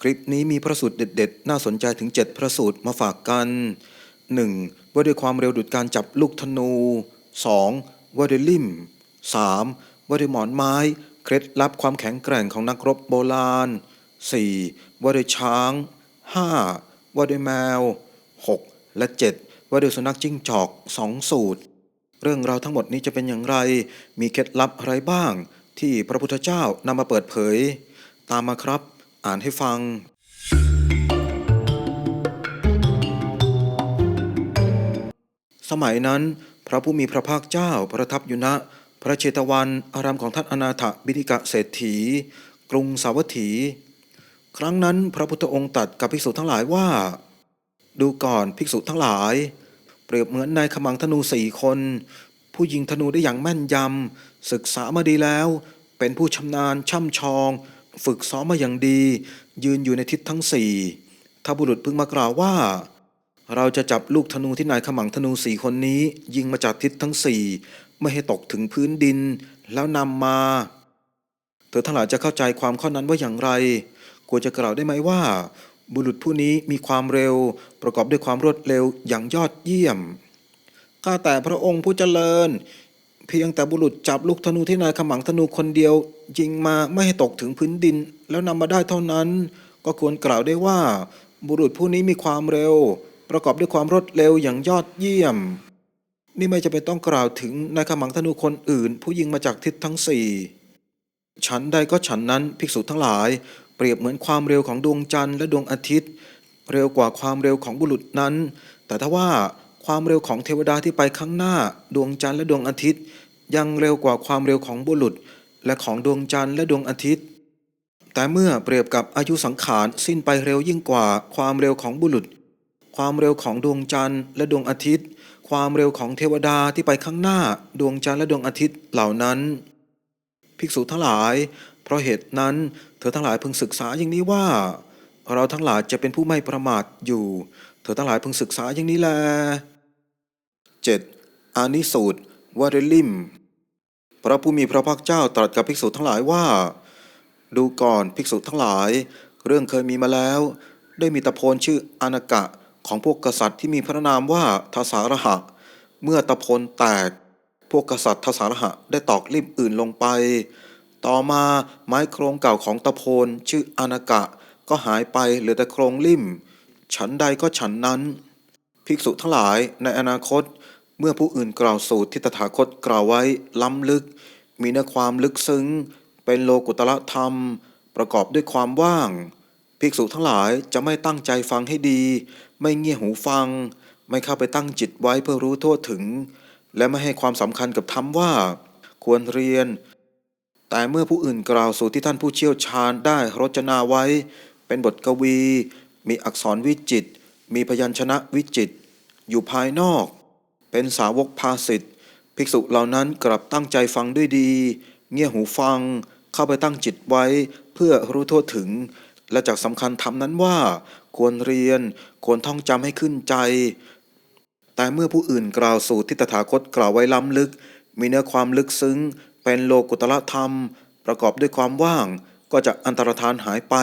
คลิปนี้มีพระสูตรเด็ดๆ น่าสนใจถึง 7 พระสูตรมาฝากกัน 1. ว่าด้วยความเร็วดุดการจับลูกธนู 2. ว่าด้วยลิ่ม 3. ว่าด้วยหมอนไม้ เคล็ดลับความแข็งแกร่งของนักรบโบราณ 4. ว่าด้วยช้าง 5. ว่าด้วยแมว 6. และ 7 ว่าด้วยสุนัขจิ้งจอก 2 สูตร เรื่องราวทั้งหมดนี้จะเป็นอย่างไร มีเคล็ดลับอะไรบ้าง ที่พระพุทธเจ้านำมาเปิดเผย ตามมาครับ อ่านให้ฟัง สมัยนั้น พระผู้มีพระภาคเจ้าประทับอยู่ณพระเชตวันอารามของท่านอนาถบิณิกะเศรษฐี กรุงสาวัตถี ครั้งนั้นพระพุทธองค์ตัดกับภิกษุทั้งหลายว่า ดูก่อนภิกษุทั้งหลาย เปรียบเหมือนนายขมังธนูสี่คน ผู้ยิงธนูได้อย่างแม่นยำศึกษามาดีแล้ว เป็นผู้ชำนาญช่ำชอง ฝึกซ้อมมาอย่างดี ยืนอยู่ในทิศทั้งสี่ถ้าบุรุษพึงมากล่าวว่า เราจะจับลูกธนูที่นายขมังธนูสี่คนนี้ ยิงมาจากทิศทั้งสี่ไม่ให้ตกถึงพื้นดิน แล้วนำมา เธอทั้งหลายจะเข้าใจความข้อนั้นว่าอย่างไรควรจะกล่าวได้ไหมว่า บุรุษผู้นี้มีความเร็ว ประกอบด้วยความรวดเร็วอย่างยอดเยี่ยมข้าแต่พระองค์ผู้เจริญ เพียงแต่บุรุษจับลูกธนูที่นายขมังธนูคนเดียวยิงมาไม่ให้ตกถึงพื้นดิน แล้วนำมาได้เท่านั้น ก็ควรกล่าวได้ว่า บุรุษผู้นี้มีความเร็ว ประกอบด้วยความรวดเร็วอย่างยอดเยี่ยม นี่ไม่จะเป็นต้องกล่าวถึงนายขมังธนูคนอื่น ผู้ยิงมาจากทิศทั้งสี่ฉันใดก็ฉันนั้นภิกษุทั้งหลาย เปรียบเหมือนความเร็วของดวงจันทร์และดวงอาทิตย์ เร็วกว่าความเร็วของบุรุษนั้น แต่ถ้าว่า ความเร็วของเทวดาที่ไปข้างหน้า ดวงจันทร์และดวงอาทิตย์ ยังเร็วกว่าความเร็วของบุรุษ และของดวงจันทร์และดวงอาทิตย์ แต่เมื่อเปรียบกับอายุสังขารสิ้นไปเร็วยิ่งกว่าความเร็วของบุรุษ ความเร็วของดวงจันทร์และดวงอาทิตย์ ความเร็วของเทวดาที่ไปข้างหน้า ดวงจันทร์และดวงอาทิตย์เหล่านั้น ภิกษุทั้งหลาย เพราะเหตุนั้น เธอทั้งหลายพึงศึกษาอย่างนี้ว่า เราทั้งหลายจะเป็นผู้ไม่ประมาทอยู่ เธอทั้งหลายพึงศึกษาอย่างนี้แล 7. อานิสูตรวาเรลิม พระผู้มีพระภาคเจ้าตรัสกับภิกษุทั้งหลายว่า ดูก่อนภิกษุทั้งหลาย เรื่องเคยมีมาแล้ว ได้มีตะโพนชื่ออานากะของพวกกษัตริย์ที่มีพระนามว่าทสารหะ เมื่อตะโพนแตก พวกกษัตริย์ทสารหะได้ตอกลิ่มอื่นลงไป ต่อมาไม้โครงเก่าของตะโพนชื่ออานากะก็หายไปเหลือแต่โครงลิ่ม ฉันใดก็ฉันนั้น ภิกษุทั้งหลายในอนาคต เมื่อผู้อื่นกล่าวสูตรที่ตถาคตกล่าวไว้ล้ำลึก มีเนื้อความลึกซึ้ง เป็นโลกุตละธรรม ประกอบด้วยความว่าง ภิกษุทั้งหลายจะไม่ตั้งใจฟังให้ดี ไม่เงี่ยหูฟัง ไม่เข้าไปตั้งจิตไว้เพื่อรู้ทั่วถึง และไม่ให้ความสำคัญกับธรรมว่า ควรเรียน แต่เมื่อผู้อื่นกล่าวสูตรที่ท่านผู้เชี่ยวชาญได้รจนาไว้ เป็นบทกวี มีอักษรวิจิตมีพยัญชนะวิจิตอยู่ภายนอก เป็นสาวกภาสิทธิภิกษุเหล่านั้นกลับตั้งใจฟังด้วยดี เงี่ยหูฟัง เข้าไปตั้งจิตไว้เพื่อรู้ทั่วถึง และจากสำคัญธรรมนั้นว่า ควรเรียน ควรท่องจำให้ขึ้นใจ แต่เมื่อผู้อื่นกล่าวสูตรที่ตถาคตกล่าวไว้ล้ำลึก มีเนื้อความลึกซึ้ง เป็นโลกุตละธรรม ประกอบด้วยความว่าง ก็จะอันตรธานหายไป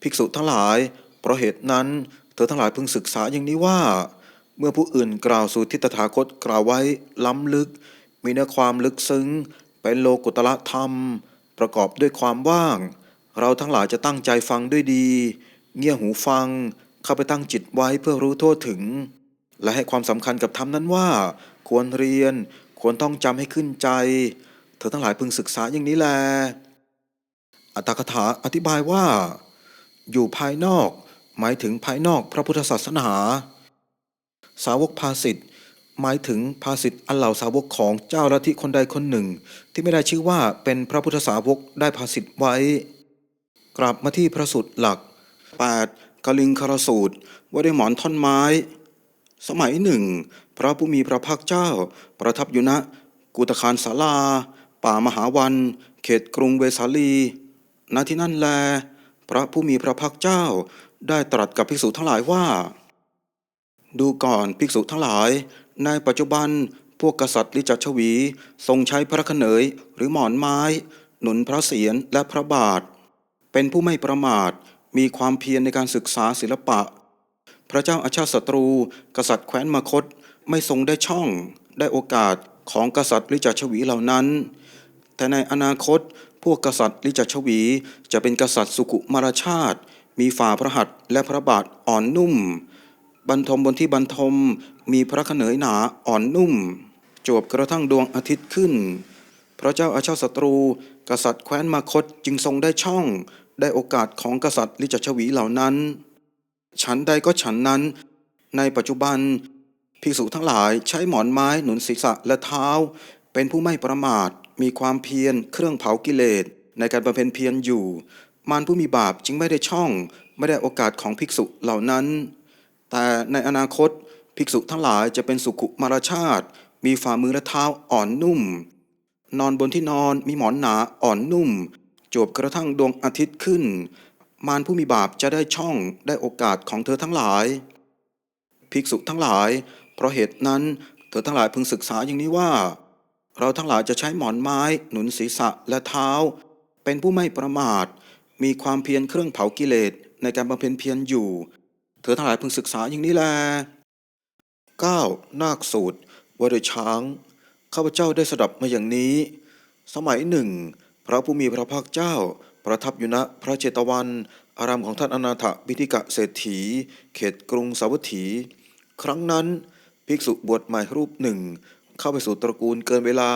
ภิกษุทั้งหลาย เพราะเหตุนั้น เธอทั้งหลายพึงศึกษาอย่างนี้ว่า เมื่อผู้อื่นกล่าวสูตรที่ตถาคตกล่าวไว้ล้ำลึก มีเนื้อความลึกซึ้ง เป็นโลกุตละธรรม ประกอบด้วยความว่าง เราทั้งหลายจะตั้งใจฟังด้วยดี เงี่ยหูฟัง เข้าไปตั้งจิตไว้เพื่อรู้ทั่วถึง และให้ความสำคัญกับธรรมนั้นว่า ควรเรียน ควรต้องจำให้ขึ้นใจ เธอทั้งหลายพึงศึกษาอย่างนี้แล อัตถกถาอธิบายว่า อยู่ภายนอก หมายถึงภายนอกพระพุทธศาสนา สาวกภาสิทธ์หมายถึงภาสิทธ์อันเหล่าสาวกของเจ้าลัทธิคนใดคนหนึ่ง ที่ไม่ได้ชื่อว่าเป็นพระพุทธสาวกได้ภาสิทธ์ไว้ กลับมาที่พระสูตรหลัก 8. กลิงคารสูตรว่าด้หมอนท่อนไม้ สมัยหนึ่ง พระผู้มีพระภาคเจ้า ประทับอยู่ณกุตคารศาลา ป่ามหาวัน เขตกรุงเวสาลีณที่นั่นแล พระผู้มีพระภาคเจ้าได้ตรัสกับภิกษุทั้งหลายว่า ดูก่อนภิกษุทั้งหลาย ในปัจจุบันพวกกษัตริย์ลิจัชวี ทรงใช้พระขเนยหรือหมอนไม้ หนุนพระเศียรและพระบาท เป็นผู้ไม่ประมาทมีความเพียรในการศึกษาศิลปะ พระเจ้าอาชาติศัตรู กษัตริย์แคว้นมคตไม่ทรงได้ช่องได้โอกาสของกษัตริย์ลิจฉวีเหล่านั้น แต่ในอนาคตพวกกษัตริย์ลิจฉวีจะเป็นกษัตริย์สุขุมารชาติ มีฝ่าพระหัตถ์และพระบาทอ่อนนุ่ม บรรทมบนที่บรรทมมีพระขเนยหนาอ่อนนุ่ม จวบกระทั่งดวงอาทิตย์ขึ้น พระเจ้าอาชาศัตรู กษัตริย์แคว้นมาคตจึงทรงได้ช่อง ได้โอกาสของกษัตริย์ลิจฉวีเหล่านั้น ฉันใดก็ฉันนั้น ในปัจจุบันภิกษุทั้งหลายใช้หมอนไม้หนุนศีรษะและเท้า เป็นผู้ไม่ประมาท มีความเพียรเครื่องเผากิเลส ในการบำเพ็ญเพียรอยู่ มารผู้มีบาปจึงไม่ได้ช่อง ไม่ได้โอกาสของภิกษุเหล่านั้น แต่ในอนาคตภิกษุทั้งหลายจะเป็นสุขุมารชาติ มีฝ่ามือและเท้าอ่อนนุ่ม นอนบนที่นอนมีหมอนหนาอ่อนนุ่ม จวบกระทั่งดวงอาทิตย์ขึ้น มารผู้มีบาปจะได้ช่องได้โอกาสของเธอทั้งหลาย ภิกษุทั้งหลาย เพราะเหตุนั้นเธอทั้งหลายพึงศึกษาอย่างนี้ว่า เราทั้งหลายจะใช้หมอนไม้หนุนศีรษะและเท้า เป็นผู้ไม่ประมาท มีความเพียรเครื่องเผากิเลสในการบำเพ็ญเพียรอยู่ เธอทั้งหลายพึงศึกษาอย่างนี้แล 9. นาคสูตรว่าโดยช้าง ข้าพเจ้าได้สดับมาอย่างนี้ สมัยหนึ่ง พระผู้มีพระภาคเจ้า ประทับอยู่ณพระเจตวัน อารามของท่านอนาถบิธิกะเศรษฐี เขตกรุงสาวัตถี ครั้งนั้น ภิกษุบวชใหม่รูปหนึ่ง เข้าไปสู่ตระกูลเกินเวลา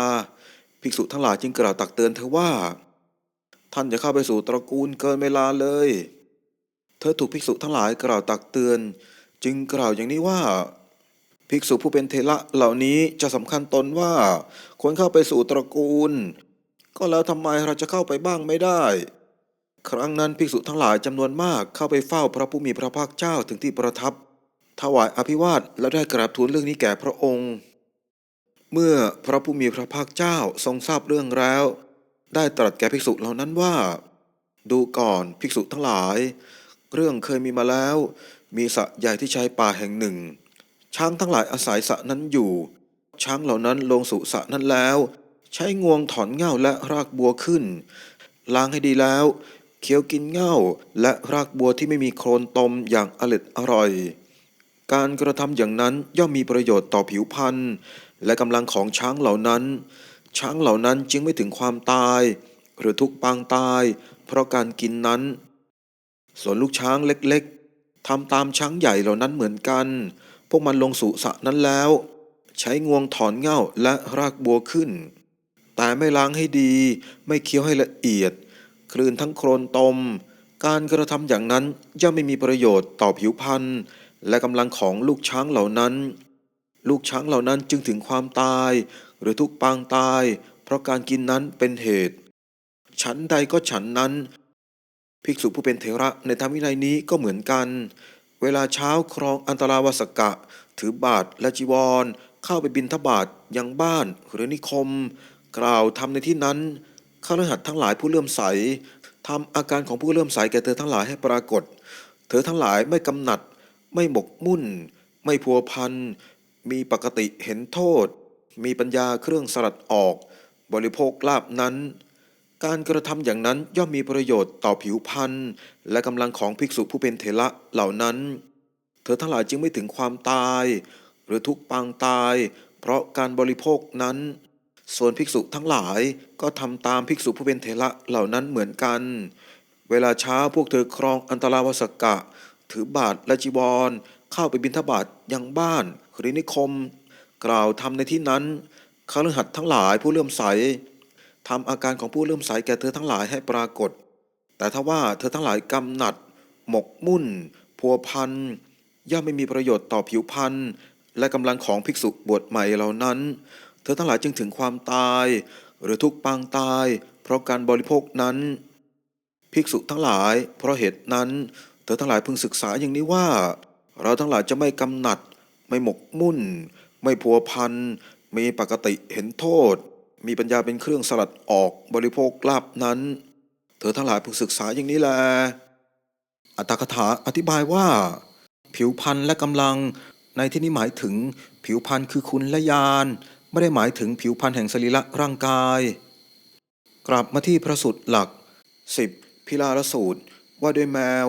ภิกษุทั้งหลายจึงกล่าวตักเตือนเธอว่า ท่านอย่าเข้าไปสู่ตระกูลเกินเวลาเลย เธอถูกภิกษุทั้งหลายกล่าวตักเตือน จึงกล่าวอย่างนี้ว่าภิกษุผู้เป็นเทระเหล่านี้จะสำคัญตนว่าควรเข้าไปสู่ตระกูล ก็แล้วทำไมเราจะเข้าไปบ้างไม่ได้ ครั้งนั้นภิกษุทั้งหลายจำนวนมากเข้าไปเฝ้าพระผู้มีพระภาคเจ้าถึงที่ประทับ ถวายอภิวาทแล้วได้กราบทูลเรื่องนี้แก่พระองค์ เมื่อพระผู้มีพระภาคเจ้าทรงทราบเรื่องแล้ว ได้ตรัสแก่ภิกษุเหล่านั้นว่า ดูก่อนภิกษุทั้งหลาย เรื่องเคยมีมาแล้ว มีสระใหญ่ที่ชายป่าแห่งหนึ่ง ช้างทั้งหลายอาศัยสระนั้นอยู่ ช้างเหล่านั้นลงสู่สระนั้นแล้ว ใช้งวงถอนเง่าและรากบัวขึ้น ล้างให้ดีแล้ว เคี้ยวกินเง่าและรากบัวที่ไม่มีโคลนตมอย่างอร็ดอร่อย การกระทำอย่างนั้นย่อมมีประโยชน์ต่อผิวพรรณและกำลังของช้างเหล่านั้น ช้างเหล่านั้นจึงไม่ถึงความตาย หรือทุกปางตาย เพราะการกินนั้น ส่วนลูกช้างเล็กๆทำตามช้างใหญ่เหล่านั้นเหมือนกัน พวกมันลงสู่สระนั้นแล้ว ใช้งวงถอนเง่าและรากบัวขึ้น แต่ไม่ล้างให้ดี ไม่เคี้ยวให้ละเอียด คลื่นทั้งโครนตม การกระทำอย่างนั้นย่อมไม่มีประโยชน์ต่อผิวพรรณและกำลังของลูกช้างเหล่านั้น ลูกช้างเหล่านั้นจึงถึงความตาย หรือทุกปางตาย เพราะการกินนั้นเป็นเหตุ ฉันใดก็ฉันนั้น ภิกษุผู้เป็นเถระในธรรมวินัยนี้ก็เหมือนกัน เวลาเช้าครองอันตราวสกะ ถือบาทและจีวร เข้าไปบินทบาทยังบ้านหรือนิคม กล่าวทำในที่นั้นข้าราชทั้งหลายผู้เลื่อมใสทำอาการของผู้เลื่อมใสแก่เธอทั้งหลายให้ปรากฏ เธอทั้งหลายไม่กำหนัด ไม่หมกมุ่น ไม่พัวพัน มีปกติเห็นโทษ มีปัญญาเครื่องสลัดออก บริโภคลาบนั้น การกระทำอย่างนั้นย่อมมีประโยชน์ต่อผิวพรรณและกำลังของภิกษุผู้เป็นเถระเหล่านั้น เธอทั้งหลายจึงไม่ถึงความตาย หรือทุกปางตาย เพราะการบริโภคนั้น ส่วนภิกษุทั้งหลายก็ทำตามภิกษุผู้เป็นเถระเหล่านั้นเหมือนกัน เวลาเช้าพวกเธอครองอันตราวสกะ ถือบาทและจีวร เข้าไปบิณฑบาตยังบ้านหรือนิคม กล่าวทำในที่นั้นคฤหัสถ์ทั้งหลายผู้เลื่อมใส ทำอาการของผู้เลื่อมใสแก่เธอทั้งหลายให้ปรากฏ แต่ถ้าว่าเธอทั้งหลายกำหนัด หมกมุ่น พัวพันย่อมไม่มีประโยชน์ต่อผิวพรรณและกำลังของภิกษุบวชใหม่เหล่านั้น เธอทั้งหลายจึงถึงความตาย หรือทุกปางตาย เพราะการบริโภคนั้น ภิกษุทั้งหลาย เพราะเหตุนั้น เธอทั้งหลายพึงศึกษาอย่างนี้ว่า เราทั้งหลายจะไม่กำหนัด ไม่หมกมุ่น ไม่พัวพันมีปกติเห็นโทษ มีปัญญาเป็นเครื่องสลัดออกบริโภคลาบนั้น เธอทั้งหลายพึงศึกษาอย่างนี้แลอัตถกถาอธิบายว่า ผิวพันธ์และกำลังในที่นี้หมายถึงผิวพันธ์คือคุณและยานไม่ได้หมายถึงผิวพันธ์แห่งสรีระร่างกาย กลับมาที่พระสุดหลัก 10. พิลาลสูตรว่าด้วยแมว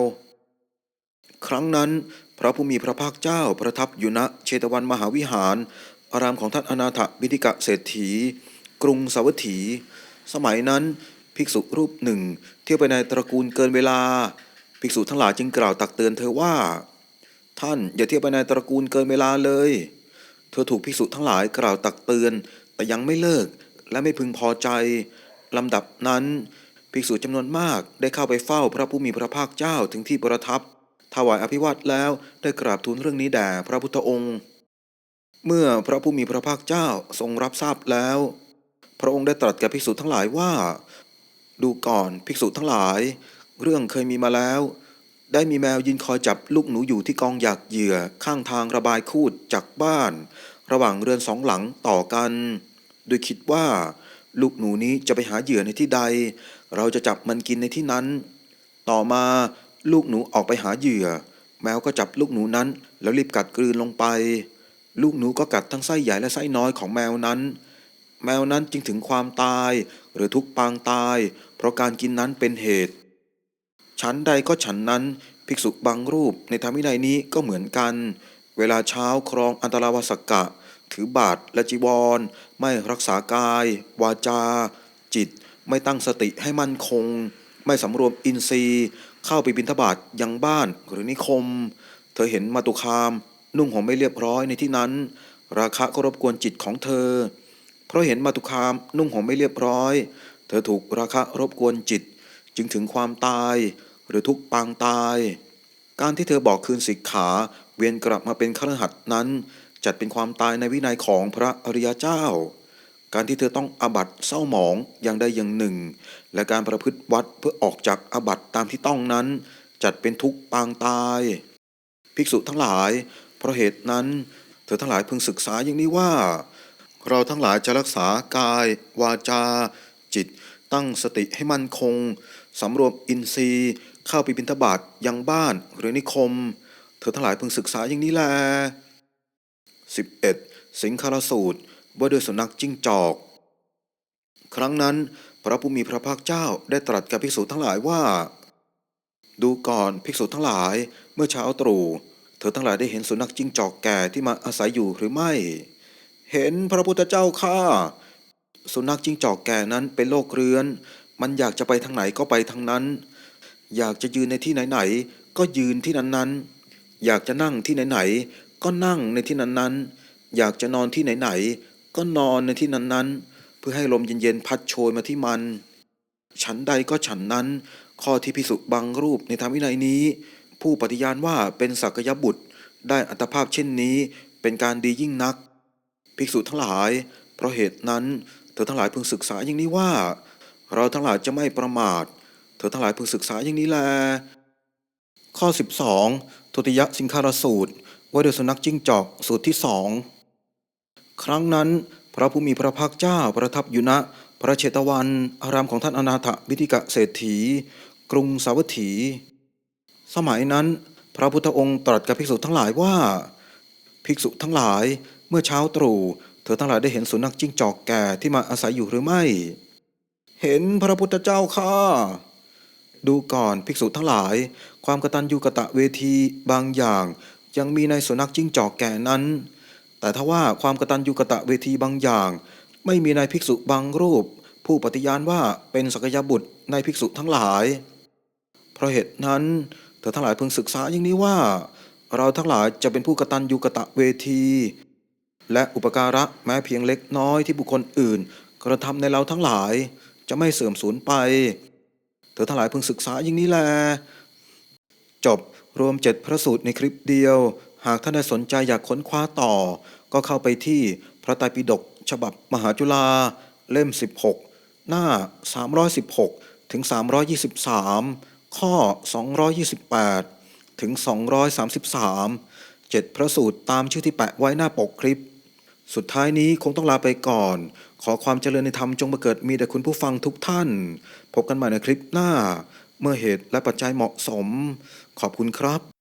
ครั้งนั้นพระผู้มีพระภาคเจ้าประทับอยู่ณเชตวันมหาวิหาร อารามของท่านอนาถบิดิกะเศรษฐี กรุงสาวัตถี สมัยนั้นภิกษุรูปหนึ่ง เที่ยวไปในตระกูลเกินเวลา ภิกษุทั้งหลายจึงกล่าวตักเตือนเธอว่า ท่านอย่าเที่ยวไปในตระกูลเกินเวลาเลย เธอถูกภิกษุทั้งหลายกล่าวตักเตือน แต่ยังไม่เลิกและไม่พึงพอใจลำดับนั้น ภิกษุจำนวนมากได้เข้าไปเฝ้าพระผู้มีพระภาคเจ้าถึงที่ประทับ ถวายอภิวาทแล้วได้กราบทูลเรื่องนี้แด่พระพุทธองค์ เมื่อพระผู้มีพระภาคเจ้าทรงรับทราบแล้ว พระองค์ได้ตรัสแก่ภิกษุทั้งหลายว่า ดูก่อนภิกษุทั้งหลาย เรื่องเคยมีมาแล้ว ได้มีแมวยืนคอยจับลูกหนูอยู่ที่กองหยากเหยื่อข้างทางระบายคูดจากบ้าน ระหว่างเรือนสองหลังต่อกัน โดยคิดว่า ลูกหนูนี้จะไปหาเหยื่อในที่ใด เราจะจับมันกินในที่นั้น ต่อมาลูกหนูออกไปหาเหยื่อ แมวก็จับลูกหนูนั้น แล้วรีบกัดกลืนลงไป ลูกหนูก็กัดทั้งไส้ใหญ่และไส้น้อยของแมวนั้น แมวนั้นจึงถึงความตาย หรือทุกปางตาย เพราะการกินนั้นเป็นเหตุ ฉันใดก็ฉันนั้นภิกษุบางรูปในธรรมวินัยนี้ก็เหมือนกัน เวลาเช้าครองอันตราวสกกะ ถือบาทและจีวร ไม่รักษากาย วาจา จิต ไม่ตั้งสติให้มั่นคง ไม่สำรวมอินทรีย์ เข้าไปบิณฑบาตยังบ้านหรือนิคม เธอเห็นมาตุคาม นุ่งห่มไม่เรียบร้อยในที่นั้น ราคะก็รบกวนจิตของเธอ เพราะเห็นมาตุคามนุ่งห่มไม่เรียบร้อย เธอถูกราคะรบกวนจิต จึงถึงความตาย หรือทุกปางตาย การที่เธอบอกคืนสิกขาเวียนกลับมาเป็นครหัสนั้น จัดเป็นความตายในวินัยของพระอริยเจ้า การที่เธอต้องอาบัตเศร้าหมองอย่างใดอย่างหนึ่ง และการประพฤติวัดเพื่อออกจากอาบัตตามที่ต้องนั้น จัดเป็นทุกปางตาย ภิกษุทั้งหลาย เพราะเหตุนั้น เธอทั้งหลายพึงศึกษาอย่างนี้ว่า เราทั้งหลายจะรักษากาย วาจา จิต ตั้งสติให้มั่นคง สำรวมอินทรีย์ เข้าไปบิณฑบาตยังบ้านหรือนิคม เธอทั้งหลายพึงศึกษาอย่างนี้แล 11. สิงคารสูตรว่าด้วยสุนัขจิ้งจอก ครั้งนั้น พระผู้มีพระภาคเจ้าได้ตรัสกับภิกษุทั้งหลายว่า ดูก่อนภิกษุทั้งหลายเมื่อเช้าตรู่เธอทั้งหลายได้เห็นสุนัขจิ้งจอกแก่ที่มาอาศัยอยู่หรือไม่ เห็นพระพุทธเจ้าข้าสุนัขจิ้งจอกแก่นั้นเป็นโรคเรื้อน มันอยากจะไปทางไหนก็ไปทางนั้น อยากจะยืนในที่ไหนๆก็ยืนที่นั้นๆ อยากจะนั่งที่ไหนๆก็นั่งในที่นั้นๆ อยากจะนอนที่ไหนๆก็นอนในที่นั้นๆ เพื่อให้ลมเย็นๆพัดโชยมาที่มัน ฉันใดก็ฉันนั้น ข้อที่พิสุบางรูปในธรรมวินัยนี้ ผู้ปฏิญาณว่าเป็นสักยบุตรได้อัตภาพเช่นนี้เป็นการดียิ่งนัก ภิกษุทั้งหลาย เพราะเหตุนั้น เธอทั้งหลายพึงศึกษาอย่างนี้ว่า เราทั้งหลายจะไม่ประมาท เธอทั้งหลายพึงศึกษาอย่างนี้แล ข้อ 12ทุติยสิงคารสูตร ว่าด้วยสุนัขจิ้งจอกสูตรที่สองครั้งนั้น พระผู้มีพระภาคเจ้าประทับอยู่ณพระเชตวัน อารามของท่านอนาถบิดิกะเศรษฐี กรุงสาวัตถี สมัยนั้น พระพุทธองค์ตรัสกับภิกษุทั้งหลายว่า ภิกษุทั้งหลาย เมื่อเช้าตรู่เธอทั้งหลายได้เห็นสุนัขจิ้งจอกแก่ที่มาอาศัยอยู่หรือไม่ เห็นพระพุทธเจ้าค่ะดูก่อนภิกษุทั้งหลาย ความกตัญญูกะตะเวทีบางอย่าง ยังมีในสุนัขจิ้งจอกแก่นั้น แต่ถ้าว่าความกตัญญูกะตะเวทีบางอย่าง ไม่มีในภิกษุบางรูป ผู้ปฏิญาณว่าเป็นสกยบุตรในภิกษุทั้งหลาย เพราะเหตุนั้นเธอทั้งหลายพึงศึกษาอย่างนี้ว่า เราทั้งหลายจะเป็นผู้กตัญญูกะตะเวที และอุปการะแม้เพียงเล็กน้อยที่บุคคลอื่น กระทำในเราทั้งหลาย จะไม่เสื่อมสูญไป เธอทั้งหลายพึงศึกษาอย่างนี้แล จบรวมเจ็ดพระสูตรในคลิปเดียว หากท่านสนใจอยากค้นคว้าต่อ ก็เข้าไปที่พระไตรปิฎกฉบับมหาจุฬาเล่ม 16 หน้า 316 ถึง 323 ข้อ 228 ถึง 233เจ็ดพระสูตรตามชื่อที่แปะไว้หน้าปกคลิป สุดท้ายนี้คงต้องลาไปก่อน ขอความเจริญในธรรมจงมาเกิดมีแต่คุณผู้ฟังทุกท่าน พบกันใหม่ในคลิปหน้า เมื่อเหตุและปัจจัยเหมาะสม ขอบคุณครับ